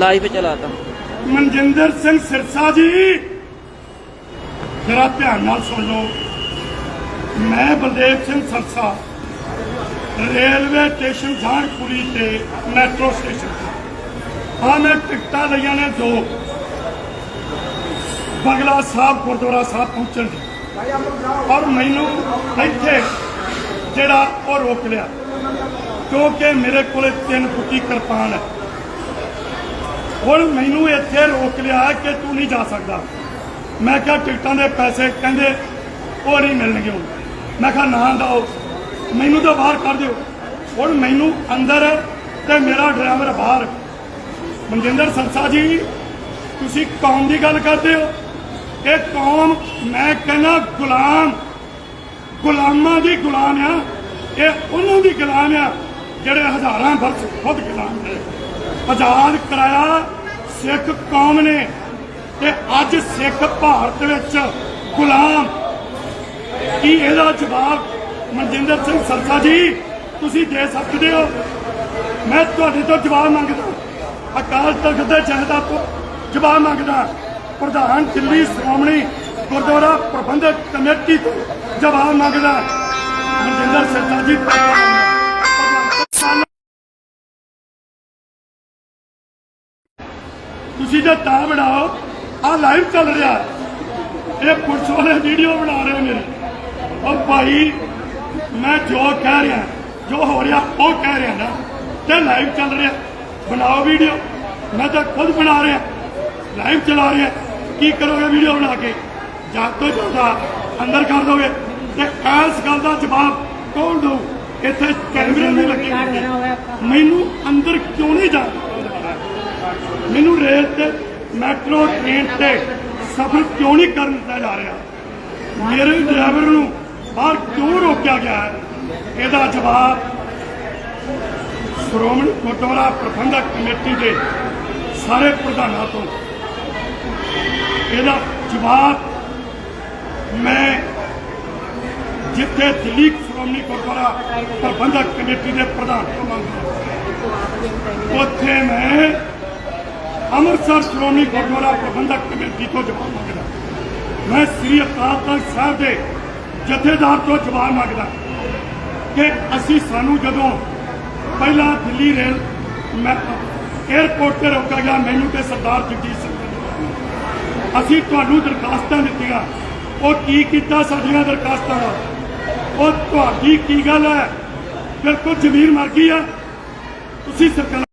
Live ਚਲਾਤਾ ਮਨਜਿੰਦਰ ਸਿੰਘ ਸਿਰਸਾ ਜੀ, ਜਰਾ ਧਿਆਨ ਨਾਲ ਸੁਣ ਲਓ। ਮੈਂ ਬਲਦੇਵ ਸਿੰਘ ਸਰਸਾ, ਰੇਲਵੇ ਸਟੇਸ਼ਨ ਜਾਨਪੁਰੀ ਤੇ ਮੈਟਰੋ ਸਟੇਸ਼ਨ। ਹਾਂ, ਮੈਂ ਟਿਕਟਾਂ ਲਈਆਂ ਨੇ ਦੋ। ਬਗਲਾ ਸਾਹਿਬ, ਗੁਰਦੁਆਰਾ ਸਾਹਿਬ ਪਹੁੰਚਣ ਦੀ। ਔਰ ਮੈਨੂੰ ਇੱਥੇ ਜਿਹੜਾ ਉਹ ਰੋਕ ਲਿਆ, ਕਿਉਂਕਿ ਮੇਰੇ ਕੋਲੇ ਤਿੰਨ ਫੁੱਟੀ ਕਿਰਪਾਨ ਹੈ। ਹੁਣ ਮੈਨੂੰ ਇੱਥੇ ਰੋਕ ਲਿਆ ਕਿ ਤੂੰ ਨਹੀਂ ਜਾ ਸਕਦਾ। ਮੈਂ ਕਿਹਾ ਟਿਕਟਾਂ ਦੇ ਪੈਸੇ ਕਹਿੰਦੇ ਉਹ ਨਹੀਂ ਮਿਲਣਗੇ ਹੁਣ। ਮੈਂ ਕਿਹਾ ਨਾ ਦਿਓ ਮੈਨੂੰ ਤਾਂ ਬਾਹਰ ਕਰ ਦਿਓ। ਹੁਣ ਮੈਨੂੰ ਅੰਦਰ ਤੇ ਮੇਰਾ ਡਰਾਈਵਰ ਬਾਹਰ। ਮਨਜਿੰਦਰ ਸੰਸਾ ਜੀ, ਤੁਸੀਂ ਕੌਮ ਦੀ ਗੱਲ ਕਰਦੇ ਹੋ? ਇਹ ਕੌਮ ਮੈਂ ਕਹਿੰਦਾ ਗੁਲਾਮ। ਗੁਲਾਮਾਂ ਦੀ ਗੁਲਾਮ ਆ। ਇਹ ਉਹਨਾਂ ਦੀ ਗੁਲਾਮ ਆ ਜਿਹੜੇ ਹਜ਼ਾਰਾਂ ਵਰਸ ਖੁਦ ਗੁਲਾਮ ਨੇ। ਆਜ਼ਾਦ ਕਰਾਇਆ ਸਿੱਖ ਕੌਮ ਨੇ ਤੇ ਅੱਜ ਸਿੱਖ ਭਾਰਤ ਵਿੱਚ ਗੁਲਾਮ। ਕੀ ਇਹਦਾ ਜਵਾਬ ਮਨਜਿੰਦਰ ਸਿੰਘ ਸਰਸਾ ਜੀ ਤੁਸੀਂ ਦੇ ਸਕਦੇ ਹੋ? ਮੈਂ ਤੁਹਾਡੇ ਤੋਂ ਜਵਾਬ ਮੰਗਦਾ। ਅਕਾਲ ਤਖਤ ਦੇ ਜਹਦਾ ਤੋਂ ਜਵਾਬ ਮੰਗਦਾ। ਪ੍ਰਧਾਨ ਦਿੱਲੀ ਸ਼੍ਰੋਮਣੀ ਗੁਰਦੁਆਰਾ ਪ੍ਰਬੰਧਕ ਕਮੇਟੀ ਤੋਂ ਜਵਾਬ ਮੰਗਦਾ। ਮਨਜਿੰਦਰ ਸਰਸਾ ਜੀ ਤੁਸੀਂ ਜੇ ਤਾਂ ਬਣਾਓ ਆ ਲਾਈਵ ਚੱਲ ਰਿਹਾ। ਇਹ ਪੁਲਿਸ ਵਾਲੇ ਵੀਡੀਓ ਬਣਾ ਰਹੇ ਮੇਰੇ ਉਹ ਭਾਈ, ਮੈਂ ਜੋ ਕਹਿ ਰਿਹਾ, ਜੋ ਹੋ ਰਿਹਾ, ਉਹ ਕਹਿ ਰਿਹਾ ਨਾ। ਤੇ ਲਾਈਵ ਚੱਲ ਰਿਹਾ। ਬਣਾਓ ਵੀਡੀਓ ਮੈਂ ਤਾਂ ਖੁਦ ਬਣਾ ਰਿਹਾ। ਲਾਈਵ ਚਲਾ ਰਿਹਾ। ਕੀ ਕਰੋਗੇ ਵੀਡੀਓ ਬਣਾ ਕੇ? ਜਾਂ ਤੋਂ ਜ਼ਿਆਦਾ ਅੰਦਰ ਕਰ ਦੋਗੇ। ਤੇ ਇਸ ਗੱਲ ਦਾ ਜਵਾਬ ਕੌਣ ਦਊ? ਇੱਥੇ ਕੈਮਰੇ ਨਹੀਂ ਲੱਗੇ ਮੈਨੂੰ ਅੰਦਰ ਕਿਉਂ ਨਹੀਂ ਜਾਣਾ ਮੈਨੂੰ ਰੇਲ ਤੇ, ਮੈਟਰੋ, ਟ੍ਰੇਨ ਤੇ ਸਫ਼ਰ ਕਿਉਂ ਨਹੀਂ ਕਰਨ ਦਿੱਤਾ ਜਾ ਰਿਹਾ? ਮੇਰੇ ਡਰਾਈਵਰ ਨੂੰ ਬਾਹਰ ਕਿਉਂ ਰੋਕਿਆ ਗਿਆ ਹੈ? ਇਹਦਾ ਜਵਾਬ ਸ਼੍ਰੋਮਣੀ ਗੁਰਦੁਆਰਾ ਪ੍ਰਬੰਧਕ ਕਮੇਟੀ ਦੇ ਸਾਰੇ ਪ੍ਰਧਾਨਾਂ ਤੋਂ। ਇਹਦਾ ਜਵਾਬ ਮੈਂ ਜਿੱਥੇ ਦਿੱਲੀ ਸ਼੍ਰੋਮਣੀ ਗੁਰਦੁਆਰਾ ਪ੍ਰਬੰਧਕ ਕਮੇਟੀ ਦੇ ਪ੍ਰਧਾਨ ਤੋਂ ਮੰਗਦਾ ਉੱਥੇ ਮੈਂ ਅੰਮ੍ਰਿਤਸਰ ਸ਼੍ਰੋਮਣੀ ਗੁਰਦੁਆਰਾ ਪ੍ਰਬੰਧਕ ਕਮੇਟੀ ਤੋਂ ਜਵਾਬ ਮੰਗਦਾ। ਮੈਂ ਸ੍ਰੀ ਅਕਾਲ ਤਖਤ ਸਾਹਿਬ ਦੇ ਜਥੇਦਾਰ ਤੋਂ ਜਵਾਬ ਮੰਗਦਾ ਕਿ ਅਸੀਂ ਸਾਨੂੰ ਜਦੋਂ ਪਹਿਲਾਂ ਦਿੱਲੀ ਰੇਲ ਮੈਂ 에ਅਰਪੋਰਟ ਤੇ ਰੋਕਿਆ ਗਿਆ, ਮੈਨੂੰ ਤੇ ਸਰਦਾਰ ਜਗਜੀਤ ਸਿੰਘ ਅਸੀਂ ਤੁਹਾਨੂੰ ਦਰਖਾਸਤਾਂ ਦਿੱਤੀਆਂ। ਉਹ ਕੀ ਕੀਤਾ ਸਾਡੀਆਂ ਦਰਖਾਸਤਾਂ ਦਾ? ਉਹ ਤੁਹਾਡੀ ਕੀ ਗੱਲ ਹੈ? ਬਿਲਕੁਲ ਜ਼ਮੀਨ ਮਰ ਗਈ ਹੈ। ਤੁਸੀਂ ਸਰਕਾਰ